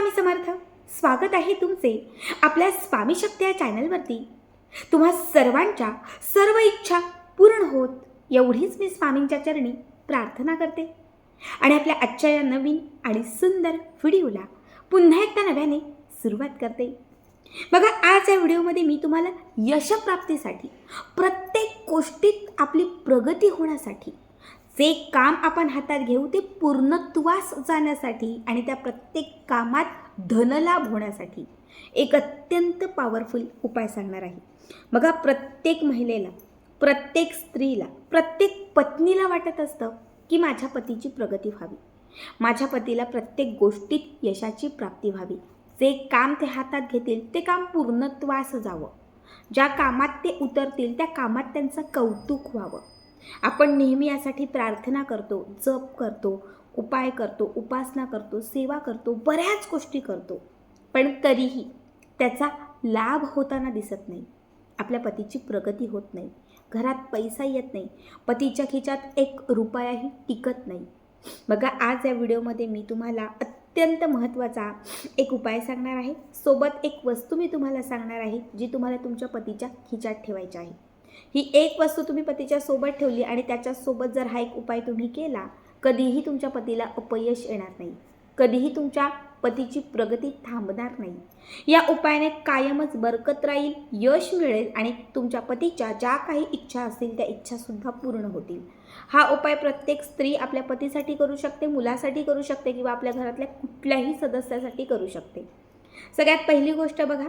स्वामी समर्थ. स्वागत आहे तुमचे आपल्या स्वामी शक्ती या चॅनलवरती तुम्हा सर्वांच्या सर्व इच्छा पूर्ण होत एवढीच मी स्वामींच्या चरणी प्रार्थना करते. आणि आपल्या आजच्या या नवीन आणि सुंदर व्हिडिओला पुन्हा एकदा नव्याने सुरुवात करते. बघा आज या व्हिडिओमध्ये मी तुम्हाला यशप्राप्तीसाठी प्रत्येक गोष्टीत आपली प्रगती होण्यासाठी जे काम आपण हातात घेऊ ते पूर्णत्वास जाण्यासाठी आणि त्या प्रत्येक कामात धनलाभ होण्यासाठी एक अत्यंत पॉवरफुल उपाय सांगणार आहे. बघा प्रत्येक महिलेला प्रत्येक स्त्रीला प्रत्येक पत्नीला वाटत असतं की माझ्या पतीची प्रगती व्हावी. माझ्या पतीला प्रत्येक गोष्टीत यशाची प्राप्ती व्हावी. जे काम ते हातात घेतील ते काम पूर्णत्वास जावं. ज्या कामात ते उतरतील त्या कामात त्यांचं कौतुक व्हावं. आपण नेहमी यासाठी प्रार्थना करतो जप करतो उपाय करतो उपासना करतो सेवा करतो बऱ्याच गोष्टी करतो. पण तरीही त्याचा लाभ होताना दिसत नाही. आपल्या पतीची प्रगती होत नाही. घरात पैसा येत नाही. पतीच्या खिच्यात एक रुपयाही टिकत नाही. बघा आज या व्हिडिओमध्ये मी तुम्हाला अत्यंत महत्त्वाचा एक उपाय सांगणार आहे. सोबत एक वस्तू मी तुम्हाला सांगणार आहे जी तुम्हाला तुमच्या पतीच्या खिच्यात ठेवायची आहे. ही एक वस्तू तुम्ही पतीच्या सोबत ठेवली आणि त्याच्यासोबत जर हा एक उपाय तुम्ही केला कधीही तुमच्या पतीला अपयश येणार नाही. कधीही तुमच्या पतीची प्रगती थांबणार नाही. या उपायाने कायमच बरकत राहील यश मिळेल आणि तुमच्या पतीच्या ज्या काही इच्छा असतील त्या इच्छासुद्धा पूर्ण होतील. हा उपाय प्रत्येक स्त्री आपल्या पतीसाठी करू शकते मुलासाठी करू शकते किंवा आपल्या घरातल्या कुठल्याही सदस्यासाठी करू शकते. सगळ्यात पहिली गोष्ट बघा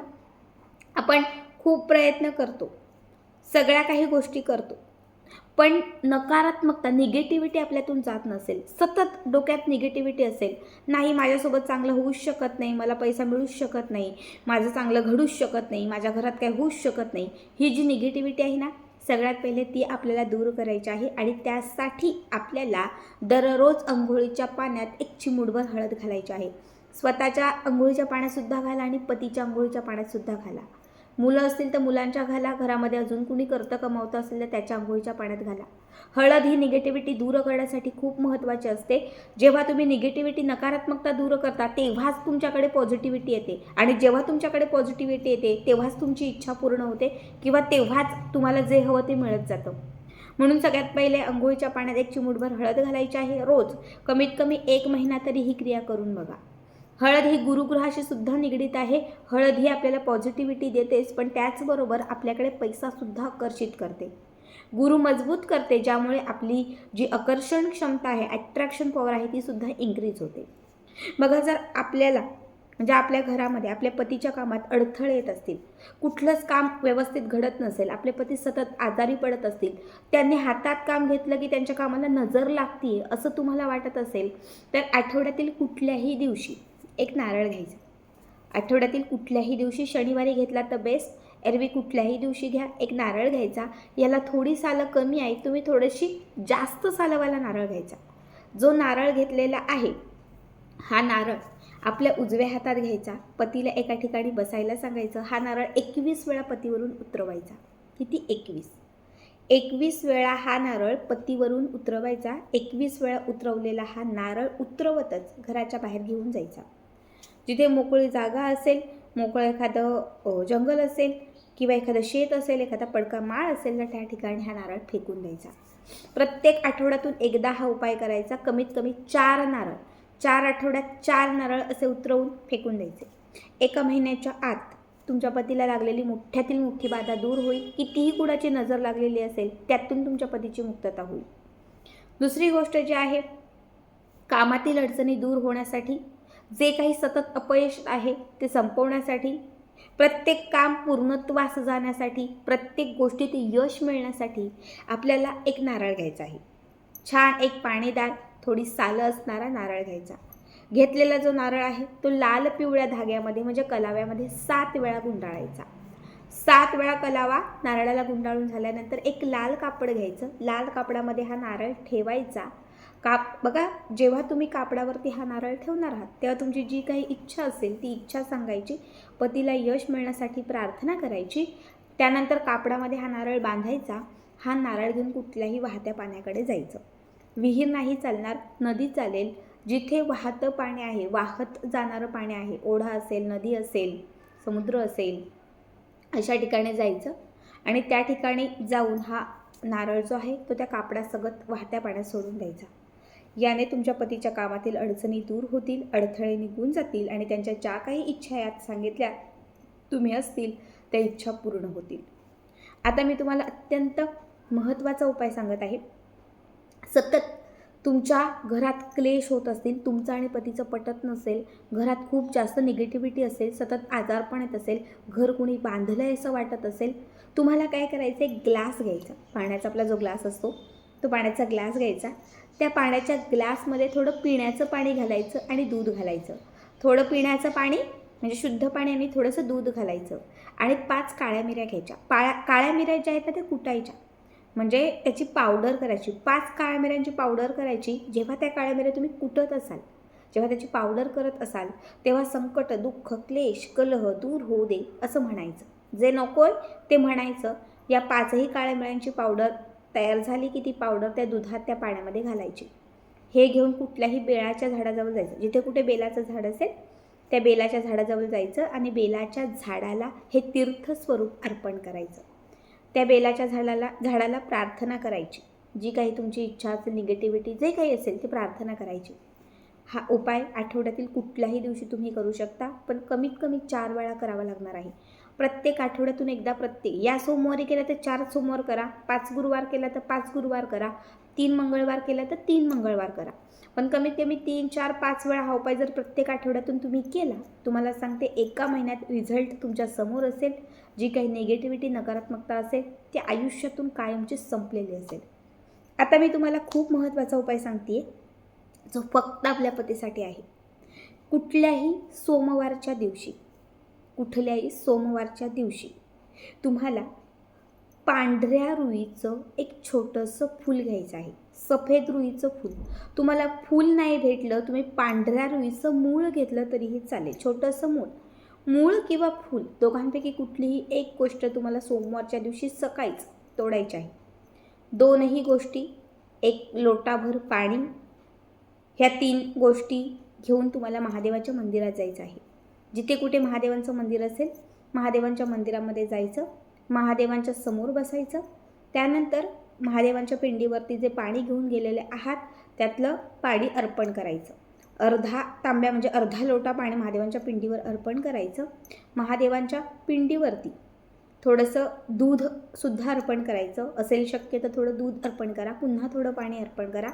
आपण खूप प्रयत्न करतो. सगळ्या काही गोष्टी करतो. पण नकारात्मकता निगेटिव्हिटी आपल्यातून जात नसेल. सतत डोक्यात निगेटिव्हिटी असेल. नाही माझ्यासोबत चांगलं होऊच शकत नाही. मला पैसा मिळूच शकत नाही. माझं चांगलं घडूच शकत नाही. माझ्या घरात काही होऊच शकत नाही. ही जी निगेटिव्हिटी आहे ना सगळ्यात पहिले ती आपल्याला दूर करायची आहे आणि त्यासाठी आपल्याला दररोज अंघोळीच्या पाण्यात एक चिमुडभर हळद घालायची आहे. स्वतःच्या अंघोळीच्या पाण्यातसुद्धा घाला आणि पतीच्या अंघोळीच्या पाण्यातसुद्धा घाला. मुलं असतील तर मुलांच्या घाला घरामध्ये अजून कुणी करतं कमावतं असेल तर त्याच्या आंघोळीच्या पाण्यात घाला. हळद ही निगेटिव्हिटी दूर करण्यासाठी खूप महत्त्वाची असते. जेव्हा तुम्ही निगेटिव्हिटी नकारात्मकता दूर करता तेव्हाच तुमच्याकडे पॉझिटिव्हिटी येते. आणि जेव्हा तुमच्याकडे पॉझिटिव्हिटी येते तेव्हाच तुमची इच्छा पूर्ण होते किंवा तेव्हाच तुम्हाला जे हवं ते मिळत जातं. म्हणून सगळ्यात पहिले अंघोळीच्या पाण्यात एक चिमूटभर हळद घालायची आहे रोज. कमीत कमी एक महिना तरी ही क्रिया करून बघा. हळद ही गुरुग्रहाशी सुद्धा निगडीत आहे. हळद ही आपल्याला पॉझिटिव्हिटी देतेच पण त्याचबरोबर आपल्याकडे पैसासुद्धा आकर्षित करते. गुरु मजबूत करते ज्यामुळे आपली जी आकर्षण क्षमता आहे अट्रॅक्शन पॉवर आहे ती सुद्धा इन्क्रीज होते. बघा जर आपल्याला म्हणजे आपल्या घरामध्ये आपल्या पतीच्या कामात अडथळे येत असतील कुठलंच काम व्यवस्थित घडत नसेल आपले पती सतत आजारी पडत असतील त्यांनी हातात काम घेतलं की त्यांच्या कामाला नजर लागते असं तुम्हाला वाटत असेल तर आठवड्यातील कुठल्याही दिवशी एक नारळ घ्यायचा. आठवड्यातील कुठल्याही दिवशी शनिवारी घेतला तर बेस्ट एरवी कुठल्याही दिवशी घ्या एक नारळ घ्यायचा. याला थोडी सालं कमी आहे तुम्ही थोडीशी जास्त सालवाला नारळ घ्यायचा. जो नारळ घेतलेला आहे हा नारळ आपल्या उजव्या हातात घ्यायचा. पतीला एका ठिकाणी बसायला सांगायचं हा नारळ एकवीस वेळा पतीवरून उतरवायचा. किती? एकवीस. एकवीस वेळा हा नारळ पतीवरून उतरवायचा. एकवीस वेळा उतरवलेला हा नारळ उतरवतच घराच्या बाहेर घेऊन जायचा. जिथे मोकळी जागा असेल मोकळं एखादं जंगल असेल किंवा एखादं शेत असेल एखादा पडका माळ असेल तर त्या ठिकाणी हा नारळ फेकून द्यायचा. प्रत्येक आठवड्यातून एकदा हा उपाय करायचा. कमीत कमी चार नारळ चार आठवड्यात चार नारळ असे उतरवून फेकून द्यायचे. एका महिन्याच्या आत तुमच्या पतीला लागलेली मोठ्यातील मोठी बाधा दूर होईल. कितीही कुणाची नजर लागलेली असेल त्यातून तुमच्या पतीची मुक्तता होईल. दुसरी गोष्ट जी आहे कामातील अडचणी दूर होण्यासाठी जे काही सतत अपयश आहे ते संपवण्यासाठी प्रत्येक काम पूर्णत्वास जाण्यासाठी प्रत्येक गोष्टीत यश मिळण्यासाठी आपल्याला एक नारळ घ्यायचा आहे. छान एक पाणीदार थोडी सालं असणारा नारळ घ्यायचा. घेतलेला जो नारळ आहे तो लाल पिवळ्या धाग्यामध्ये म्हणजे कलाव्यामध्ये सात वेळा गुंडाळायचा. सात वेळा कलावा नारळाला गुंडाळून झाल्यानंतर एक लाल कापड घ्यायचं. लाल कापडामध्ये हा नारळ ठेवायचा. काप बघा जेव्हा तुम्ही कापडावरती हा नारळ ठेवणार आहात तेव्हा तुमची जी काही इच्छा असेल ती इच्छा सांगायची पतीला यश मिळण्यासाठी प्रार्थना करायची त्यानंतर कापडामध्ये हा नारळ बांधायचा हा नारळ घेऊन कुठल्याही वाहत्या पाण्याकडे जायचं. विहीर नाही चालणार नदी चालेल जिथे वाहतं पाणी आहे वाहत जाणारं पाणी आहे ओढा असेल नदी असेल समुद्र असेल अशा ठिकाणी जायचं. आणि त्या ठिकाणी जाऊन हा नारळ जो आहे तो त्या कापडासगत वाहत्या पाण्यात सोडून द्यायचा. याने तुमच्या पतीच्या कामातील अडचणी दूर होतील अडथळे निघून जातील आणि त्यांच्या ज्या काही इच्छा यात सांगितल्या तुम्ही असतील त्या इच्छा पूर्ण होतील. आता मी तुम्हाला अत्यंत महत्त्वाचा उपाय सांगत आहे. सतत तुमच्या घरात क्लेश होत असतील तुमचं आणि पतीचं पटत नसेल घरात खूप जास्त निगेटिव्हिटी असेल सतत आजारपण येत असेल घर कुणी बांधलं आहे असं वाटत असेल तुम्हाला काय करायचं एक ग्लास घ्यायचा. पाण्याचा आपला जो ग्लास असतो तो पाण्याचा ग्लास घ्यायचा. त्या पाण्याच्या ग्लासमध्ये थोडं पिण्याचं पाणी घालायचं आणि दूध घालायचं. थोडं पिण्याचं पाणी म्हणजे शुद्ध पाणी आणि थोडंसं दूध घालायचं. आणि पाच काळ्या मिऱ्या घ्यायच्या. पाळ्या काळ्या मिऱ्या ज्या आहेत ना त्या कुटायच्या. म्हणजे त्याची पावडर करायची. पाच काळ्या मिऱ्यांची पावडर करायची. जेव्हा त्या काळ्या मिऱ्या तुम्ही कुटत असाल जेव्हा त्याची पावडर करत असाल तेव्हा संकट दुःख क्लेश कलह दूर होऊ दे असं म्हणायचं. जे नको आहे ते म्हणायचं. या पाचही काळ्या मिऱ्यांची पावडर तयार झाली की ती पावडर त्या दुधात त्या पाण्यामध्ये घालायची. हे घेऊन कुठल्याही बेळाच्या झाडाजवळ जायचं. जिथे कुठे बेलाचं झाड असेल त्या बेलाच्या झाडाजवळ जायचं आणि बेलाच्या झाडाला हे तीर्थस्वरूप अर्पण करायचं. त्या बेलाच्या झाडाला झाडाला प्रार्थना करायची. जी काही तुमची इच्छा असेल निगेटिव्हिटी जे काही असेल ती प्रार्थना करायची. हा उपाय आठवड्यातील कुठल्याही दिवशी तुम्ही करू शकता पण कमीत कमी चार वेळा करावा लागणार आहे. प्रत्येक आठवड्यातून एकदा प्रत्येक या सोमवारी केलं तर चार सोमवार करा पाच गुरुवार केला तर पाच गुरुवार करा तीन मंगळवार केला तर तीन मंगळवार करा. पण कमीत कमी तीन चार पाच वेळा हा उपाय जर प्रत्येक आठवड्यातून तुम्ही केला तुम्हाला सांगते एका महिन्यात रिझल्ट तुमच्यासमोर असेल जी काही निगेटिव्हिटी नकारात्मकता असेल ती आयुष्यातून कायमची संपलेली असेल. आता मी तुम्हाला खूप महत्त्वाचा उपाय सांगते जो फक्त आपल्या पतीसाठी आहे. कुठल्याही सोमवारच्या दिवशी कुठल्याही सोमवारच्या दिवशी. तुम्हाला पांढऱ्या रुईचं एक छोटंसं फूल घ्यायचं आहे. सफेद रुईचं फूल. तुम्हाला फूल नाही भेटलं तुम्ही पांढऱ्या रुईचं मूळ घेतलं तरीही चालेल. छोटंसं मूळ. मूळ किंवा फूल दोघांपैकी कुठलीही एक गोष्ट तुम्हाला सोमवारच्या दिवशी सकाळीच तोडायची आहे. दोनही गोष्टी एक लोटाभर पाणी ह्या तीन गोष्टी घेऊन तुम्हाला महादेवाच्या मंदिरात जायचं आहे. जिथे कुठे महादेवांचं मंदिर असेल महादेवांच्या मंदिरामध्ये जायचं महादेवांच्या समोर बसायचं. त्यानंतर महादेवांच्या पिंडीवरती जे पाणी घेऊन गेलेले आहात त्यातलं पाणी अर्पण करायचं. अर्धा तांब्या म्हणजे अर्धा लोटा पाणी महादेवांच्या पिंडीवर अर्पण करायचं. महादेवांच्या पिंडीवरती थोडंसं दूधसुद्धा अर्पण करायचं. असेल शक्य तर थोडं दूध अर्पण करा पुन्हा थोडं पाणी अर्पण करा.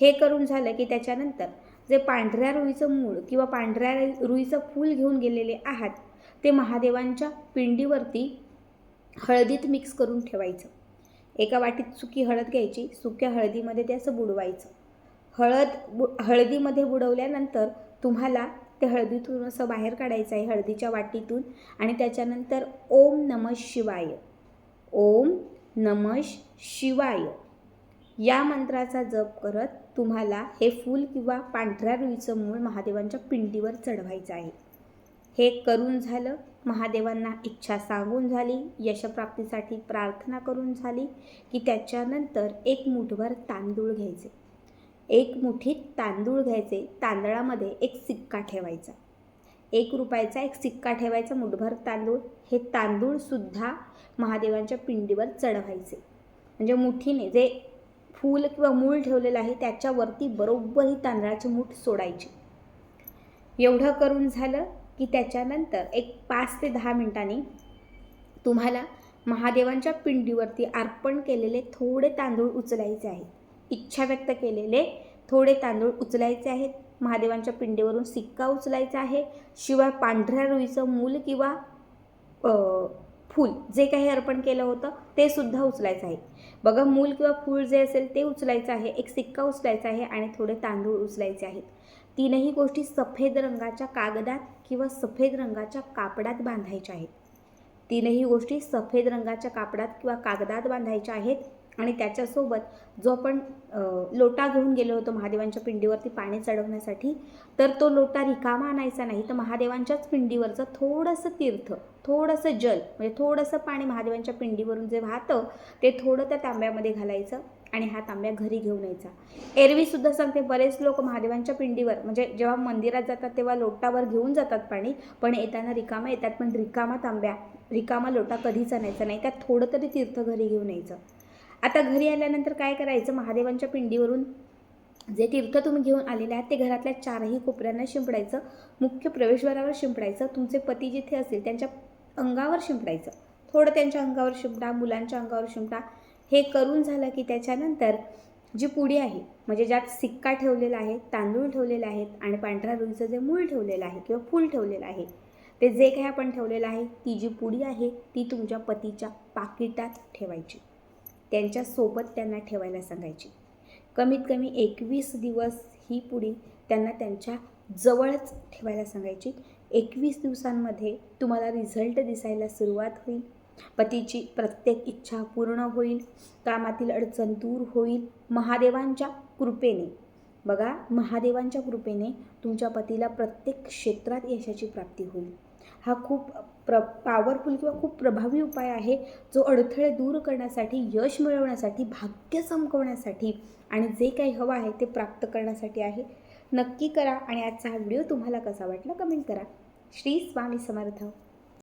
हे करून झालं की त्याच्यानंतर जे पांढऱ्या रुईचं मूळ किंवा पांढऱ्या रुईचं फूल घेऊन गेलेले आहात ते महादेवांच्या पिंडीवरती हळदीत मिक्स करून ठेवायचं. एका वाटीत सुकी हळद घ्यायची सुक्या हळदीमध्ये ते असं बुडवायचं. हळद बु हळदीमध्ये बुडवल्यानंतर तुम्हाला ते हळदीतून असं बाहेर काढायचं आहे हळदीच्या वाटीतून आणि त्याच्यानंतर ओम नम शिवाय. ओम नम शिवाय. या मंत्राचा जप करत तुम्हाला हे फूल किंवा पांढऱ्या रुईचं मूळ महादेवांच्या पिंडीवर चढवायचं आहे. हे करून झालं महादेवांना इच्छा सांगून झाली यशप्राप्तीसाठी प्रार्थना करून झाली की त्याच्यानंतर एक मुठभर तांदूळ घ्यायचे. एक मुठीत तांदूळ घ्यायचे तांदळामध्ये एक सिक्का ठेवायचा. एक रुपयाचा एक सिक्का ठेवायचा मुठभर तांदूळ. हे तांदूळसुद्धा महादेवांच्या पिंडीवर चढवायचे. म्हणजे मुठीने जे फूल किंवा मूळ ठेवलेलं आहे त्याच्यावरती बरोबर ही तांदळाची मूठ सोडायची. एवढं करून झालं की त्याच्यानंतर एक पाच ते दहा मिनिटांनी तुम्हाला महादेवांच्या पिंडीवरती अर्पण केलेले थोडे तांदूळ उचलायचे आहेत. इच्छा व्यक्त केलेले थोडे तांदूळ उचलायचे आहेत. महादेवांच्या पिंडीवरून सिक्का उचलायचा आहे. शिवाय पांढऱ्या रुईचं मूल किंवा फूल जे काही अर्पण केलं होतं ते सुद्धा उचलायचं आहे. बघा मूल किंवा फूल जे असेल ते उचलायचं आहे एक सिक्का उचलायचा आहे आणि थोडे तांदूळ उचलायचे आहेत. तीनही गोष्टी सफेद रंगाच्या कागदात किंवा सफेद रंगाच्या कापडात बांधायच्या आहेत. तीनही गोष्टी सफेद रंगाच्या कापडात किंवा कागदात बांधायच्या आहेत आणि त्याच्यासोबत जो आपण लोटा घेऊन गेलो होतो महादेवांच्या पिंडीवरती पाणी चढवण्यासाठी तर तो लोटा रिकामा आणायचा नाही तर महादेवांच्याच पिंडीवरचं थोडंसं तीर्थ थोडंसं जल म्हणजे थोडंसं पाणी महादेवांच्या पिंडीवरून जे वाहतं ते थोडं त्या तांब्यामध्ये घालायचं आणि हा तांब्या घरी घेऊन यायचा. एरवीसुद्धा सांगते बरेच लोक महादेवांच्या पिंडीवर म्हणजे जेव्हा मंदिरात जातात तेव्हा लोटावर घेऊन जातात पाणी पण येताना रिकामा येतात पण रिकामा तांब्या रिकामा लोटा कधीच आणायचा नाही त्यात थोडं तरी तीर्थ घरी घेऊन यायचं. आता घरी आल्यानंतर काय करायचं? महादेवांच्या पिंडीवरून जे तीर्थ तुम्ही घेऊन आलेले आहात ते घरातल्या चारही कोपऱ्यांना शिंपडायचं. मुख्य प्रवेशद्वारावर शिंपडायचं. तुमचे पती जिथे असतील त्यांच्या अंगावर शिंपडायचं. थोडं त्यांच्या अंगावर शिंपडा मुलांच्या अंगावर शिंपडा. हे करून झालं की त्याच्यानंतर जी पुडी आहे म्हणजे ज्यात सिक्का ठेवलेला आहे तांदूळ ठेवलेले आहेत आणि पांढऱ्या रुईचं जे मूळ ठेवलेलं आहे किंवा फूल ठेवलेलं आहे ते जे काही आपण ठेवलेलं आहे ती जी पुडी आहे ती तुमच्या पतीच्या पाकिटात ठेवायची. त्यांच्यासोबत त्यांना ठेवायला सांगायची. कमीत कमी एकवीस दिवस ही पुडी त्यांना त्यांच्या जवळच ठेवायला सांगायची. एकवीस दिवसांमध्ये तुम्हाला रिझल्ट दिसायला सुरुवात होईल. पतीची प्रत्येक इच्छा पूर्ण होईल. कामातील अडचण दूर होईल. महादेवांच्या कृपेने. बघा महादेवांच्या कृपेने तुमच्या पतीला प्रत्येक क्षेत्रात यशाची प्राप्ती होईल. हा खूप प्र पॉवरफुल किंवा खूप प्रभावी उपाय आहे जो अडथळे दूर करण्यासाठी यश मिळवण्यासाठी भाग्य चमकवण्यासाठी आणि जे काही हवं आहे ते प्राप्त करण्यासाठी आहे. नक्की करा आणि आजचा हा व्हिडिओ तुम्हाला कसा वाटला कमेंट करा. श्री स्वामी समर्थ.